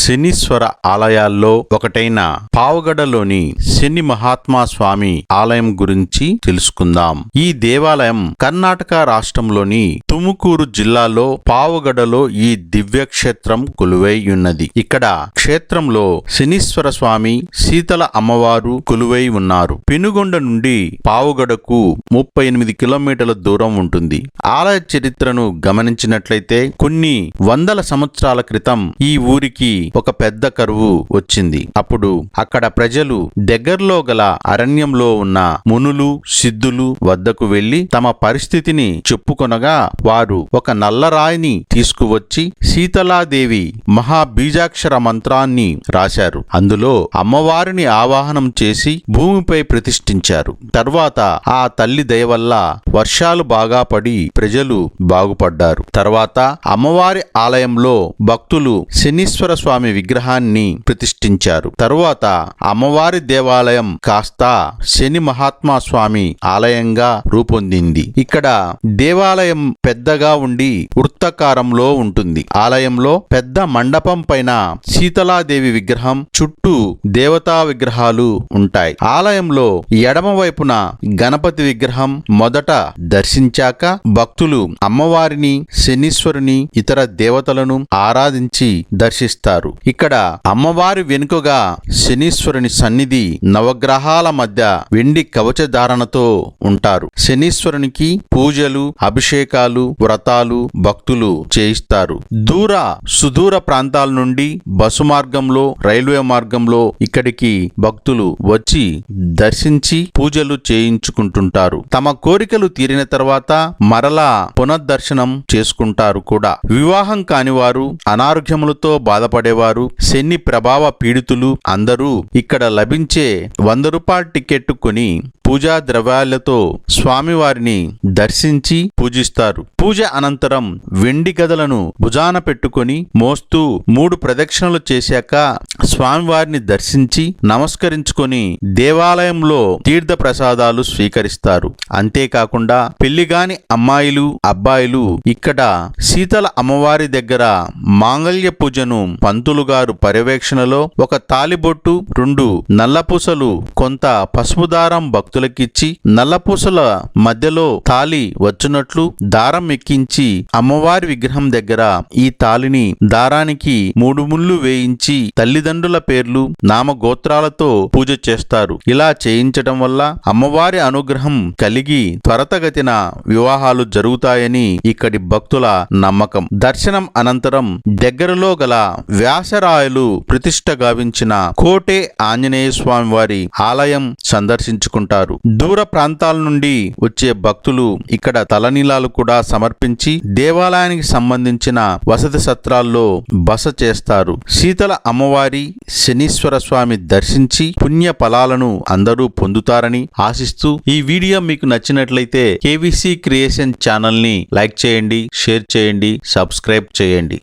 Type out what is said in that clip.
శనీశ్వర ఆలయాల్లో ఒకటైన పావగడలోని శని మహాత్మా స్వామి ఆలయం గురించి తెలుసుకుందాం. ఈ దేవాలయం కర్ణాటక రాష్ట్రంలోని తుముకూరు జిల్లాలో పావగడలో ఈ దివ్య క్షేత్రం కొలువై ఉన్నది. ఇక్కడ క్షేత్రంలో శనీశ్వర స్వామి శీతల అమ్మవారు కొలువై ఉన్నారు. పెనుగొండ నుండి పావుగడకు ముప్పై ఎనిమిది కిలోమీటర్ల దూరం ఉంటుంది. ఆలయ చరిత్రను గమనించినట్లయితే కొన్ని వందల సంవత్సరాల క్రితం ఈ ఊరికి ఒక పెద్ద కరువు వచ్చింది. అప్పుడు అక్కడ ప్రజలు దగ్గరలో గల అరణ్యంలో ఉన్న మునులు సిద్ధులు వద్దకు వెళ్ళి తమ పరిస్థితిని చెప్పుకొనగా వారు ఒక నల్లరాయిని తీసుకువచ్చి సీతలాదేవి మహాబీజాక్షర మంత్రాన్ని రాశారు. అందులో అమ్మవారిని ఆవాహనం చేసి భూమిపై ప్రతిష్ఠించారు. తర్వాత ఆ తల్లి దయ వల్ల వర్షాలు బాగా పడి ప్రజలు బాగుపడ్డారు. తర్వాత అమ్మవారి ఆలయంలో భక్తులు శనీశ్వర స్వామి స్వామి విగ్రహాన్ని ప్రతిష్ఠించారు. తరువాత అమ్మవారి దేవాలయం కాస్త శని మహాత్మా స్వామి ఆలయంగా రూపొందింది. ఇక్కడ దేవాలయం పెద్దగా ఉండి వృత్తాకారంలో ఉంటుంది. ఆలయంలో పెద్ద మండపం పైన సీతలాదేవి విగ్రహం చుట్టూ దేవతా విగ్రహాలు ఉంటాయి. ఆలయంలో ఎడమ వైపున గణపతి విగ్రహం మొదట దర్శించాక భక్తులు అమ్మవారిని శనీశ్వరుని ఇతర దేవతలను ఆరాధించి దర్శిస్తారు. ఇక్కడ అమ్మవారి వెనుకగా శనీశ్వరుని సన్నిధి నవగ్రహాల మధ్య వెండి కవచధారణతో ఉంటారు. శనీశ్వరునికి పూజలు అభిషేకాలు వ్రతాలు భక్తులు చేయిస్తారు. దూర సుదూర ప్రాంతాల నుండి బస్సు మార్గంలో రైల్వే మార్గంలో ఇక్కడికి భక్తులు వచ్చి దర్శించి పూజలు చేయించుకుంటుంటారు. తమ కోరికలు తీరిన తర్వాత మరలా పునర్దర్శనం చేసుకుంటారు కూడా. వివాహం కానివారు అనారోగ్యములతో బాధపడేవారు శని ప్రభావ పీడితులు అందరూ ఇక్కడ లభించే వంద రూపాయల టికెట్టు కొని పూజా ద్రవ్యాలతో స్వామివారిని దర్శించి పూజిస్తారు. పూజ అనంతరం వెండి గదలను భుజాన పెట్టుకొని మోస్తూ మూడు ప్రదక్షిణలు చేశాక స్వామివారిని దర్శించి నమస్కరించుకొని దేవాలయంలో తీర్థ ప్రసాదాలు స్వీకరిస్తారు. అంతేకాకుండా పెళ్ళిగాని అమ్మాయిలు అబ్బాయిలు ఇక్కడ శీతల అమ్మవారి దగ్గర మాంగళ్య పూజను పంతులు గారు పర్యవేక్షణలో ఒక తాలిబొట్టు రెండు నల్లపూసలు కొంత పసుపు దారం భక్తులకిచ్చి నల్లపూసల మధ్యలో తాలి వచ్చునట్లు దారం ఎక్కించి అమ్మవారి విగ్రహం దగ్గర ఈ తాలిని దారానికి మూడు ముళ్ళు వేయించి తల్లిదండ్రుల పేర్లు నామగోత్రాలతో పూజ చేస్తారు. ఇలా చేయించటం వల్ల అమ్మవారి అనుగ్రహం కలిగి త్వరతగతిన వివాహాలు జరుగుతాయని ఇక్కడి భక్తుల నమ్మకం. దర్శనం అనంతరం దగ్గరలో గల వ్యాసరాయలు ప్రతిష్ట గావించిన కోటే ఆంజనేయ స్వామివారి ఆలయం సందర్శించుకుంటారు. దూర ప్రాంతాల నుండి వచ్చే భక్తులు ఇక్కడ తలనీలాలు కూడా సమర్పించి దేవాలయానికి సంబంధించిన వసతి సత్రాల్లో బస చేస్తారు. శీతల అమ్మవారి శనీశ్వర స్వామి దర్శించి పుణ్య ఫలాలను అందరూ పొందుతారని ఆశిస్తూ ఈ వీడియో మీకు నచ్చినట్లయితే కేవీసీ క్రియేషన్ ఛానల్ని లైక్ చేయండి షేర్ చేయండి సబ్స్క్రైబ్ చేయండి.